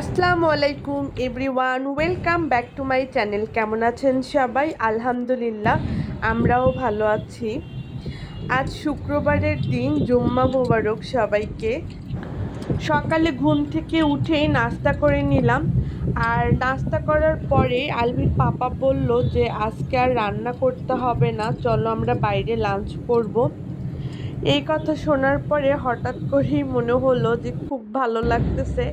আসসালামু আলাইকুম everyone, welcome back to my channel. কেমন আছেন সবাই? আলহামদুলিল্লাহ, আমরাও ভালো আছি। আজ শুক্রবারের দিন, জুম্মা মোবারক সবাইকে। সকালে ঘুম থেকে উঠেই নাস্তা করে নিলাম। আর নাস্তা করার পরে আলভির পাপা বলল যে, আজকে আর রান্না করতে হবে না, চলো আমরা বাইরে লাঞ্চ করব। এই কথা শোনার পরে হঠাৎ করেই মনে হলো যে, খুব ভালো লাগতেছে।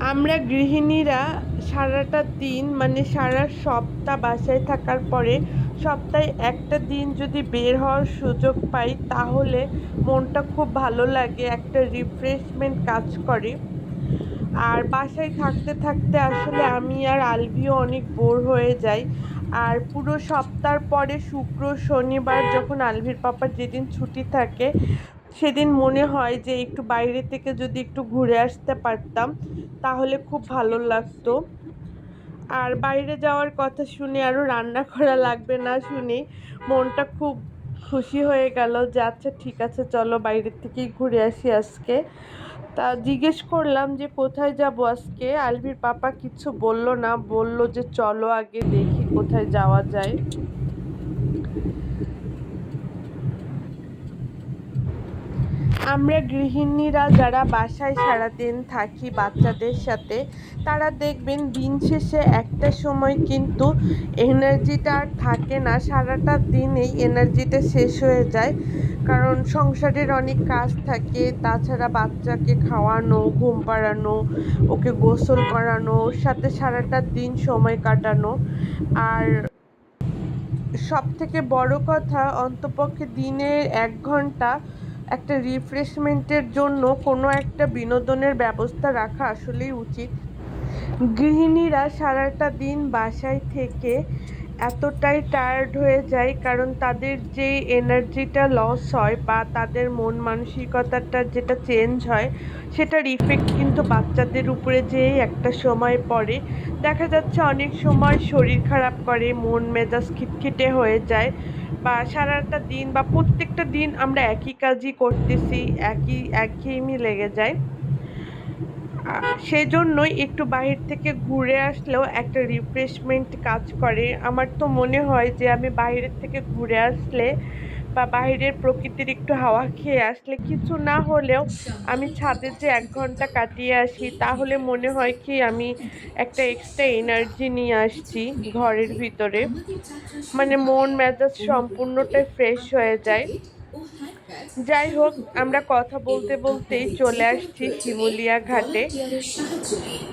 আমরা গৃহিণীরা সারাটা দিন মানে সারা সপ্তাহ বাসায় থাকার পরে সপ্তাহে একটা দিন যদি বের হওয়ার সুযোগ পাই, তাহলে মনটা খুব ভালো লাগে, একটা রিফ্রেশমেন্ট কাজ করে। আর বাসায় থাকতে থাকতে আসলে আমি আর আলভিও অনেক বোর হয়ে যাই। আর পুরো সপ্তাহ পরে শুক্র, শনিবার যখন আলভির পাপার যেদিন ছুটি থাকে সেদিন মনে হয় যে একটু বাইরে থেকে যদি একটু ঘুরে আসতে পারতাম, তাহলে খুব ভালো লাগতো। আর বাইরে যাওয়ার কথা শুনে আরও রান্না করা লাগবে না শুনে মনটা খুব খুশি হয়ে গেল যে আচ্ছা ঠিক আছে, চলো বাইরের থেকেই ঘুরে আসি আজকে। তা জিজ্ঞেস করলাম যে কোথায় যাব আজকে? আলভির পাপা কিছু বলল না, বলল যে চলো আগে দেখি কোথায় যাওয়া যায়। আমরা গৃহিণীরা যারা বাসায় সারাদিন থাকি বাচ্চাদের সাথে, তারা দেখবেন দিন শেষে একটা সময় কিন্তু এনার্জিটা আর থাকে না। সারাটা দিনেই এনার্জিটা শেষ হয়ে যায়। কারণ সংসারের অনেক কাজ থাকে, তাছাড়া বাচ্চাকে খাওয়ানো, ঘুম পাড়ানো, ওকে গোসল করানো ওর সাথে সারাটা দিন সময় কাটানো। আর সব থেকে বড় কথা, অন্তপক্ষে দিনে এক ঘণ্টা একটা রিফ্রেশমেন্টের জন্য কোনো একটা বিনোদনের ব্যবস্থা রাখা আসলেই উচিত। গৃহিণীরা সারাটা দিন বাসায় থেকে এতটাই টায়ার্ড হয়ে যায় কারণ তাদের যে এনার্জিটা লস হয় বা তাদের মন মানসিকতাটা যেটা চেঞ্জ হয়, সেটার ইফেক্ট কিন্তু বাচ্চাদের উপরে যেই একটা সময় পড়ে। দেখা যাচ্ছে অনেক সময় শরীর খারাপ করে, মন মেজাজ খিটখিটে হয়ে যায় বা সারাটা দিন বা প্রত্যেকটা দিন আমরা একই কাজই করতেছি, একই, একঘেয়েমি লেগে যায়। সেই জন্যই একটু বাহির থেকে ঘুরে আসলেও একটা রিফ্রেশমেন্ট কাজ করে। আমার তো মনে হয় যে আমি বাইরের থেকে ঘুরে আসলে বা বাইরের প্রকৃতির একটু হাওয়া খেয়ে আসলে কিছু না হলেও আমি ছাদে যে এক ঘণ্টা কাটিয়ে আসি, তাহলে মনে হয় কি আমি একটা এক্সট্রা এনার্জি নিয়ে আসছি ঘরের ভিতরে। মানে মন মেজাজ সম্পূর্ণটাই ফ্রেশ হয়ে যায়। যাই হোক, আমরা কথা বলতে বলতেই চলে আসছি শিমুলিয়া ঘাটে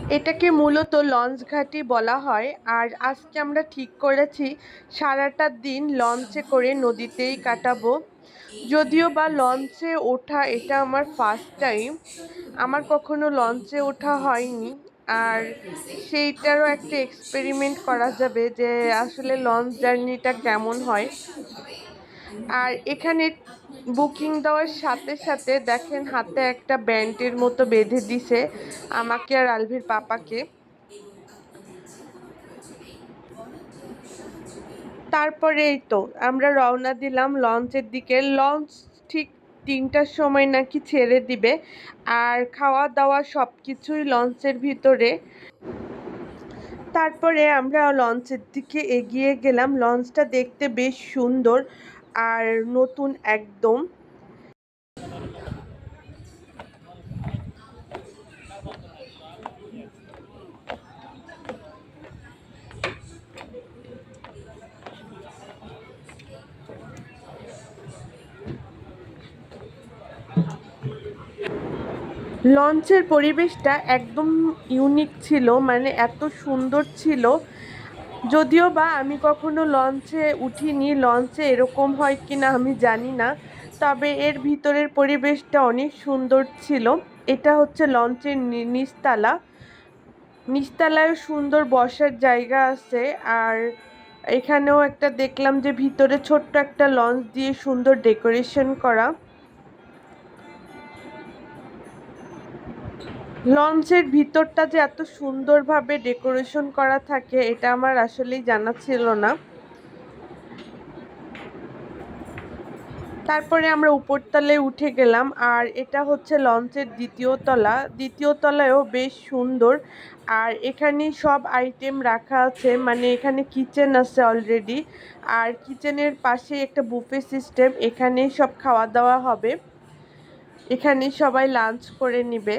এটাকে মূলত লঞ্চ ঘাটই বলা হয়। আর আজকে আমরা ঠিক করেছি, সারাটা দিন লঞ্চে করে নদীতেই কাটাবো। যদিও বা লঞ্চে ওঠা এটা আমার ফার্স্ট টাইম আমার কখনো লঞ্চে ওঠা হয়নি। আর সেইটারও একটা এক্সপেরিমেন্ট করা যাবে যে আসলে লঞ্চ জার্নিটা কেমন হয়। আর এখানে বুকিং দেওয়ার সাথে সাথে দেখেন হাতে একটা ব্যান্ডের মতো বেঁধে দিছে আমাকে আর আলভির পাপাকে। তারপরে এই তো, আমরা রওনা দিলাম লঞ্চের দিকে। লঞ্চ ঠিক তিনটার সময় নাকি ছেড়ে দিবে। আর খাওয়া দাওয়া সব কিছুই লঞ্চের ভিতরে। তারপরে আমরা লঞ্চের দিকে এগিয়ে গেলাম। লঞ্চটা দেখতে বেশ সুন্দর। আর নতুন একদম। লঞ্চের পরিবেশটা একদম ইউনিক ছিল মানে এত সুন্দর ছিল। যদিও বা আমি কখনো লঞ্চে উঠিনি, লঞ্চে এরকম হয় কি না আমি জানি না। তবে এর ভিতরের পরিবেশটা অনেক সুন্দর ছিল। এটা হচ্ছে লঞ্চের নিচতলা। নিচতলায় সুন্দর বসার জায়গা আছে আর এখানেও একটা দেখলাম যে ভিতরে ছোট্ট একটা লঞ্চ দিয়ে সুন্দর ডেকোরেশন করা। লঞ্চের ভিতরটা যে এত সুন্দরভাবে ডেকোরেশন করা থাকে, এটা আমার আসলেই জানা ছিল না। তারপরে আমরা উপরতলায় উঠে গেলাম, আর এটা হচ্ছে লঞ্চের দ্বিতীয় তলা। দ্বিতীয় তলায়ও বেশ সুন্দর, আর এখানে সব আইটেম রাখা আছে মানে এখানে কিচেন আছে অলরেডি আর কিচেনের পাশে একটা বুফে সিস্টেম, এখানেই সব খাওয়া দাওয়া হবে। এখানে সবাই লাঞ্চ করে নিবে।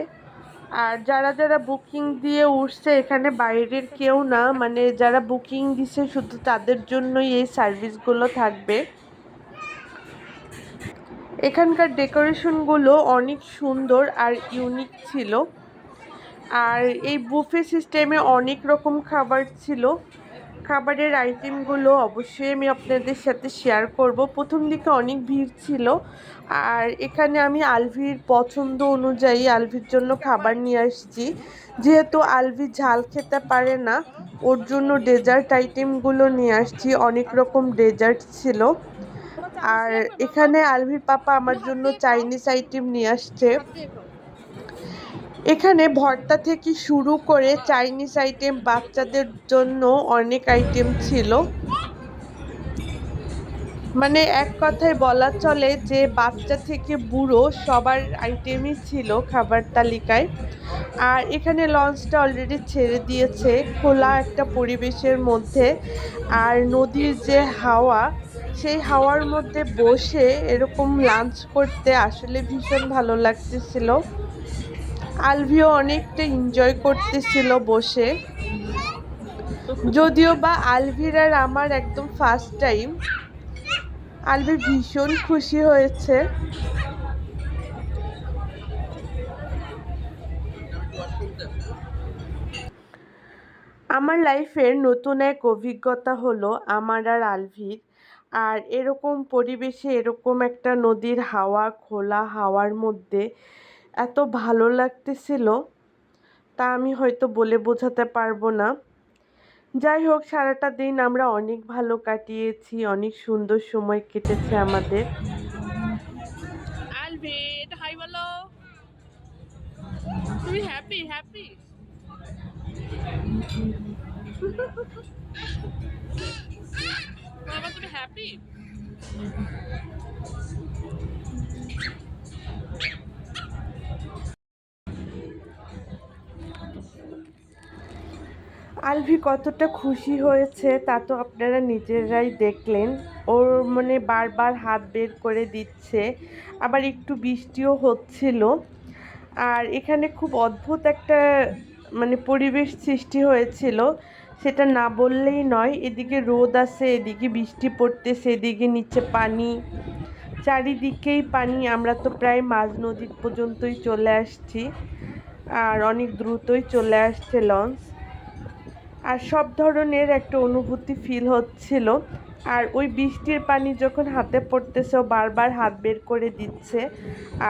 আর যারা যারা বুকিং দিয়ে উঠছে, এখানে বাইরের কেউ না। মানে যারা বুকিং দিছে, শুধু তাদের জন্যই এই সার্ভিসগুলো থাকবে। এখানকার ডেকোরেশনগুলো অনেক সুন্দর আর ইউনিক ছিল। আর এই বুফে সিস্টেমে অনেক রকম খাবার ছিল। খাবারের আইটেমগুলো অবশ্যই আমি আপনাদের সাথে শেয়ার করব। প্রথম দিকে অনেক ভিড় ছিল। আর এখানে আমি আলভির পছন্দ অনুযায়ী আলভির জন্য খাবার নিয়ে আসছি। যেহেতু আলভি ঝাল খেতে পারে না, ওর জন্য ডেজার্ট আইটেমগুলো নিয়ে আসছি। অনেক রকম ডেজার্ট ছিল। আর এখানে আলভির পাপা আমার জন্য চাইনিজ আইটেম নিয়ে আসছে। এখানে ভর্তা থেকে শুরু করে চাইনিজ আইটেম বাচ্চাদের জন্য অনেক আইটেম ছিল। মানে এক কথায় বলা চলে যে বাচ্চা থেকে বুড়ো সবার আইটেমই ছিল খাবার তালিকায়। আর এখানে লঞ্চটা অলরেডি ছেড়ে দিয়েছে, খোলা একটা পরিবেশের মধ্যে। আর নদীর যে হাওয়া, সেই হাওয়ার মধ্যে বসে এরকম লাঞ্চ করতে আসলে ভীষণ ভালো লাগতেছিল। আলভিও অনেকটা এনজয় করতেছিল বসে। যদিও বা আলভির আর আমার একদম ফার্স্ট টাইম আলভি ভীষণ খুশি হয়েছে। আমার লাইফের নতুন এক অভিজ্ঞতা হলো আমার আর আলভির, আর এরকম পরিবেশে এরকম একটা নদীর হাওয়া, খোলা হাওয়ার মধ্যে এত ভালো লাগতেছিল তা আমি হয়তো বলে বোঝাতে পারব না। যাই হোক, সারাটা দিন আমরা অনেক ভালো কাটিয়েছি, অনেক সুন্দর সময় কেটেছে আমাদের। Hi happy happy happy Alvi কতটা খুশি হয়েছে তা তো আপনারা নিজেরাই দেখলেন। ওর মানে বারবার হাত বের করে দিচ্ছে, আবার একটু বৃষ্টিও হচ্ছিল। আর এখানে খুব অদ্ভুত একটা মানে পরিবেশ সৃষ্টি হয়েছিল, সেটা না বললেই নয়, এদিকে রোদ আছে, এদিকে বৃষ্টি পড়তেছে, এদিকে নিচে পানি, চারিদিকেই পানি। আমরা তো প্রায় মাঝ নদী পর্যন্তই চলে আসছি, আর অনেক দ্রুতই চলে আসছে লঞ্চ। আর সব ধরনের একটা অনুভূতি ফিল হচ্ছিল। আর ওই বৃষ্টির পানি যখন হাতে পড়তেছে, ও বারবার হাত বের করে দিচ্ছে।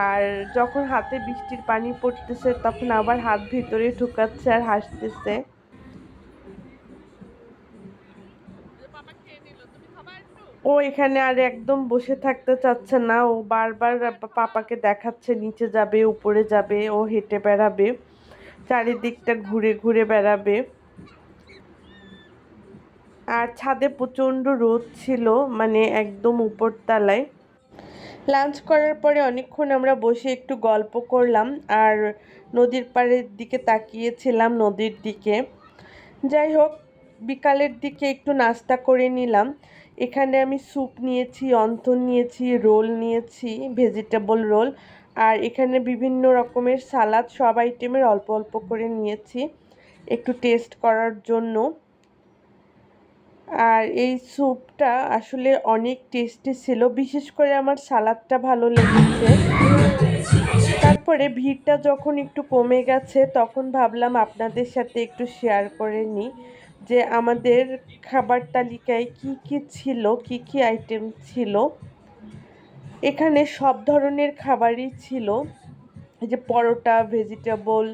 আর যখন হাতে বৃষ্টির পানি পড়তেছে, তখন আবার হাত ভিতরে ঢুকাচ্ছে আর হাসতেছে। ও এখানে আর একদম বসে থাকতে চাচ্ছে না। ও বারবার পাপাকে দেখাচ্ছে, নিচে যাবে, উপরে যাবে, ও হেঁটে বেড়াবে, চারিদিকটা ঘুরে ঘুরে বেড়াবে। আর ছাদে প্রচণ্ড রোদ ছিল মানে একদম উপরতলায়। লাঞ্চ করার পরে অনেকক্ষণ আমরা বসে একটু গল্প করলাম আর নদীর পাড়ের দিকে তাকিয়েছিলাম নদীর দিকে। যাই হোক, বিকালের দিকে একটু নাস্তা করে নিলাম। এখানে আমি স্যুপ নিয়েছি, অন্থন নিয়েছি, রোল নিয়েছি, ভেজিটেবল রোল আর এখানে বিভিন্ন রকমের সালাদ, সব আইটেমের অল্প অল্প করে নিয়েছি। একটু টেস্ট করার জন্য। আর এই স্যুপটা আসলে অনেক টেস্টি ছিল, বিশেষ করে আমার সালাদটা ভালো লেগেছে। তারপরে ভিড়টা যখন একটু কমে গেছে, তখন ভাবলাম আপনাদের সাথে একটু শেয়ার করে নিই যে আমাদের খাবার তালিকায় কি কি ছিল, কি কি আইটেম ছিল। এখানে সব ধরনের খাবারই ছিল। যে পরোটা ভেজিটেবল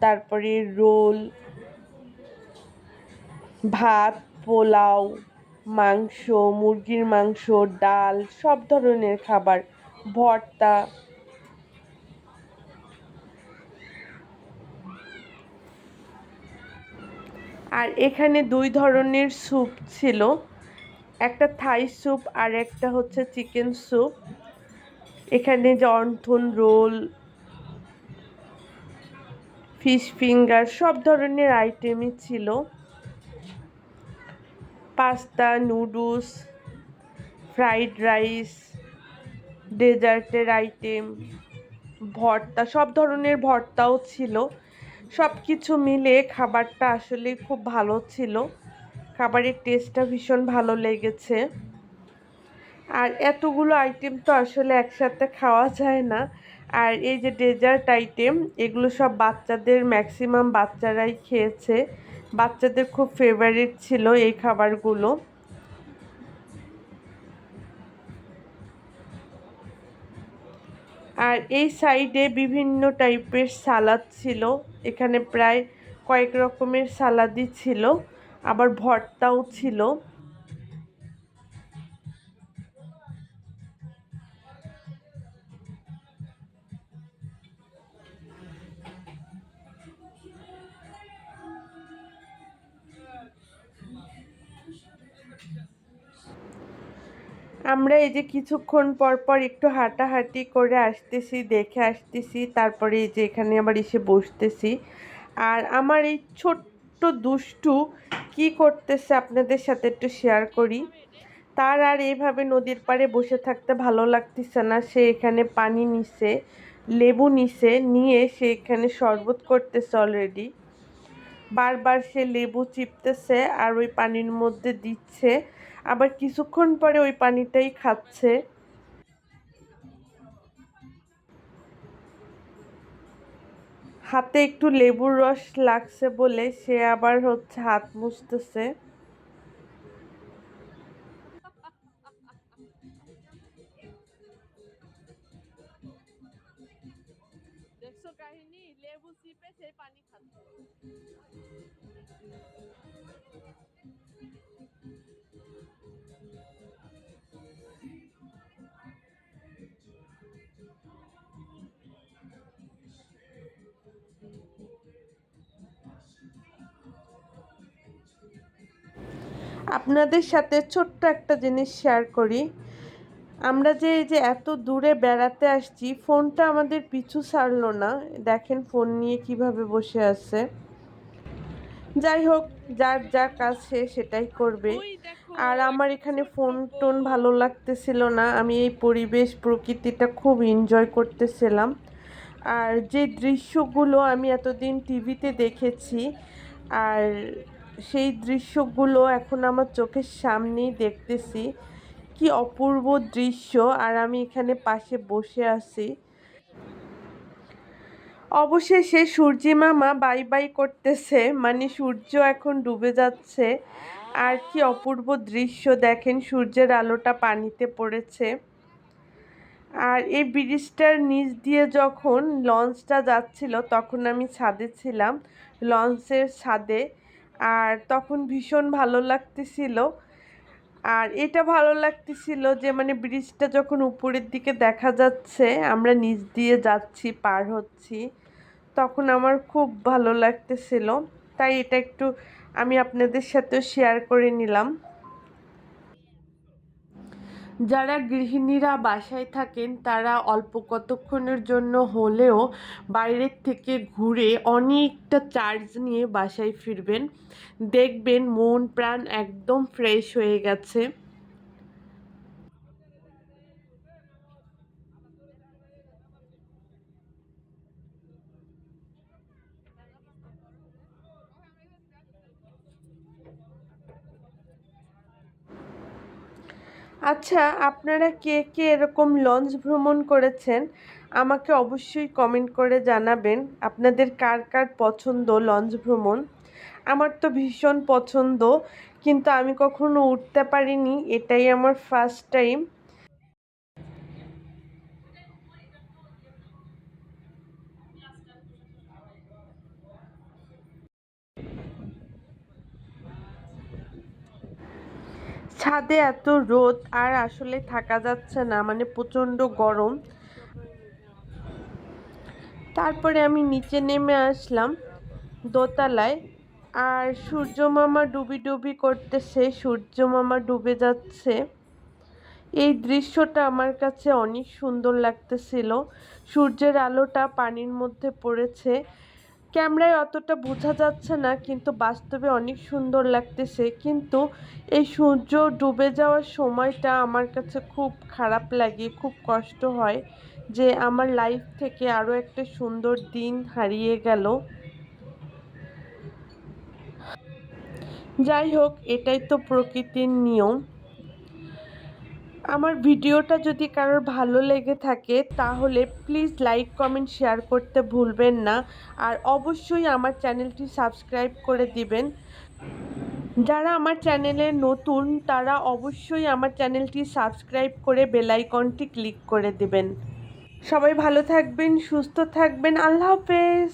তারপরে রোল, ভাত পোলাও, মাংস, মুরগির মাংস, ডাল, সব ধরনের খাবার, ভর্তা। আর এখানে দুই ধরনের স্যুপ ছিল, একটা থাই স্যুপ আর একটা হচ্ছে চিকেন স্যুপ। এখানে জন্থন রোল, ফিশ ফিঙ্গার, সব ধরনের আইটেমই ছিল। পাস্তা নুডলস ফ্রাইড রাইস ডেজার্টের আইটেম ভর্তা, সব ধরনের ভর্তাও ছিল। সব কিছু মিলে খাবারটা আসলে খুব ভালো ছিল। খাবারের টেস্টটা ভীষণ ভালো লেগেছে। আর এতগুলো আইটেম তো আসলে একসাথে খাওয়া যায় না। আর এই যে ডেজার্ট আইটেম এগুলো সব বাচ্চাদের ম্যাক্সিমাম বাচ্চারাই খেয়েছে। বাচ্চাদের খুব ফেভারিট ছিল এই খাবারগুলো। আর এই সাইডে বিভিন্ন টাইপের সালাদ ছিল। এখানে প্রায় কয়েক রকমের সালাদই ছিল। আবার ভর্তাও ছিল। আমরা এই যে কিছুক্ষণ পর পর একটু হাঁটাহাঁটি করে আসতেছি, দেখে আসতেছি, তারপরে এই যে এখানে আবার এসে বসতেছি। আর আমার এই ছোট্ট দুষ্টু কি করতেছে আপনাদের সাথে একটু শেয়ার করি। তার আর এইভাবে নদীর পাড়ে বসে থাকতে ভালো লাগতেছে না। সে এখানে পানি নিছে, লেবু নিছে, নিয়ে সে এখানে শরবত করতেছে অলরেডি বারবার সে লেবু চিপতেছে আর ওই পানির মধ্যে দিচ্ছে। আবার কিছুক্ষণ পরে ওই পানিটাই খাচ্ছে। হাতে একটু লেবুর রস লাগছে বলে সে আবার হচ্ছে হাত মুছতেছে। কাহিনী? লেবু চিপে সেই পানি খাচ্ছে। আপনাদের সাথে ছোট্ট একটা জিনিস শেয়ার করি। আমরা যে এই যে এত দূরে বেড়াতে আসছি ফোনটা আমাদের পিছু ছাড়লো না। দেখেন ফোন নিয়ে কীভাবে বসে আছে। যাই হোক যার যা কাজ সে সেটাই করবে। আর আমার এখানে ফোন টোন ভালো লাগতেছিল না। আমি এই পরিবেশ প্রকৃতিটা খুব এনজয় করতেছিলাম। আর যে দৃশ্যগুলো আমি এতদিন টিভিতে দেখেছি আর সেই দৃশ্যগুলো এখন আমার চোখের সামনেই দেখতেছি। কি অপূর্ব দৃশ্য। আর আমি এখানে পাশে বসে আছি। অবশেষে সূর্যি মামা বাই বাই করতেছে। মানে সূর্য এখন ডুবে যাচ্ছে। আর কি অপূর্ব দৃশ্য দেখেন, সূর্যের আলোটা পানিতে পড়েছে। আর এই ব্রিজটার নিচ দিয়ে যখন লঞ্চটা যাচ্ছিল, তখন আমি ছাদে ছিলাম। লঞ্চের ছাদে আর তখন ভীষণ ভালো লাগতেছিল। আর এটা ভালো লাগতেছিল যে মানে ব্রিজটা যখন উপরের দিকে দেখা যাচ্ছে, আমরা নিচ দিয়ে যাচ্ছি, পার হচ্ছি, তখন আমার খুব ভালো লাগতেছিল। তাই এটা একটু আমি আপনাদের সাথেও শেয়ার করে নিলাম। যারা গৃহিণীরা বাসায় থাকেন, তারা অল্প কতক্ষণের জন্য হলেও বাইরের থেকে ঘুরে অনেকটা চার্জ নিয়ে বাসায় ফিরবেন। দেখবেন মন প্রাণ একদম ফ্রেশ হয়ে গেছে। আচ্ছা আপনারা কে কে এরকম লঞ্চ ভ্রমণ করেছেন? আমাকে অবশ্যই কমেন্ট করে জানাবেন। আপনাদের কার কার পছন্দ লঞ্চ ভ্রমণ? আমার তো ভীষণ পছন্দ, কিন্তু আমি কখনো উঠতে পারিনি। এটাই আমার ফার্স্ট টাইম ছাদে এত রোদ আর আসলে থাকা যাচ্ছে না মানে প্রচণ্ড গরম। তারপরে আমি নিচে নেমে আসলাম দোতলায় আর সূর্য মামা ডুবি ডুবি করতেছে, সূর্য মামা ডুবে যাচ্ছে। এই দৃশ্যটা আমার কাছে অনেক সুন্দর লাগতেছিল। সূর্যের আলোটা পানির মধ্যে পড়েছে। ক্যামেরায় অতটা বোঝা যাচ্ছে না, কিন্তু বাস্তবে অনেক সুন্দর লাগতেছে। কিন্তু এই সূর্য ডুবে যাওয়ার সময়টা আমার কাছে খুব খারাপ লাগে, খুব কষ্ট হয় যে আমার লাইফ থেকে আরও একটা সুন্দর দিন হারিয়ে গেল। যাই হোক, এটাই তো প্রকৃতির নিয়ম। আমার ভিডিওটা যদি কারোর ভালো লেগে থাকে, তাহলে প্লিজ লাইক কমেন্ট শেয়ার করতে ভুলবেন না। আর অবশ্যই আমার চ্যানেলটি সাবস্ক্রাইব করে দিবেন। যারা আমার চ্যানেলে নতুন, তারা অবশ্যই আমার চ্যানেলটি সাবস্ক্রাইব করে বেল আইকনটি ক্লিক করে দিবেন। সবাই ভালো থাকবেন, সুস্থ থাকবেন। আল্লাহ হাফেজ।